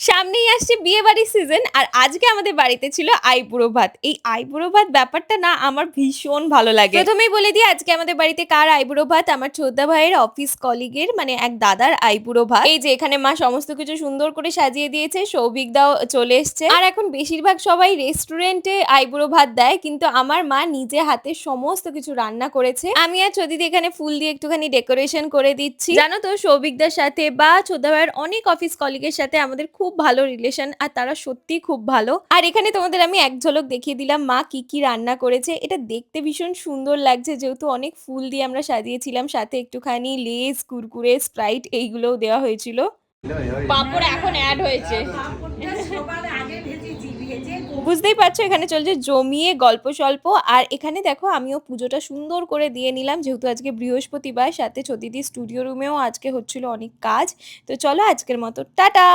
সামনেই আসছে বিয়ে বাড়ির সিজন আর আজকে আমাদের বাড়িতে ছিল আইবুড়ো ভাত। এই আইবুড়ো ভাত ব্যাপারটা না আমার ভীষণ ভালো লাগে। প্রথমেই বলে দিই, আজকে আমাদের বাড়িতে কার আইবুড়ো ভাত? আমার ছোদ্দা ভাইয়ের অফিস কলিগের মানে এক দাদার আইবুড়ো ভাত। এই যে এখানে মা সমস্ত কিছু সুন্দর করে সাজিয়ে দিয়েছে, সৌভিক দাও চলে এসছে। আর এখন বেশিরভাগ সবাই রেস্টুরেন্টে আইবুড়ো ভাত দেয়, কিন্তু আমার মা নিজে হাতে সমস্ত কিছু রান্না করেছে। আমি আর চদিদি এখানে ফুল দিয়ে একটুখানি ডেকোরেশন করে দিচ্ছি। জানো তো, সৌভিকদার সাথে বা ছোদ্দা ভাইয়ের অনেক অফিস কলিগের সাথে আমাদের খুব ভালো রিলেশন আর তারা সত্যি খুব ভালো। আর এখানে তোমাদের আমি এক ঝলক দেখিয়ে দিলাম মা কি কি রান্না করেছে। এটা দেখতে ভীষণ সুন্দর লাগছে যেহেতু অনেক ফুল দিয়ে আমরা সাজিয়েছিলাম সাথে একটুখানি লেস কুরকুরে স্প্রাইট এইগুলোও দেওয়া হয়েছিল। পাপড় এখন অ্যাড হয়েছে। বুঝতেই পারছ এখানে চলছে জমিয়ে গল্প স্বল্প। আর এখানে দেখো আমিও পুজোটা সুন্দর করে দিয়ে নিলাম যেহেতু আজকে বৃহস্পতিবার সাথে ছতিদি স্টুডিও রুমেও আজকে হচ্ছিল অনেক কাজ। তো চলো আজকের মতো টাটা!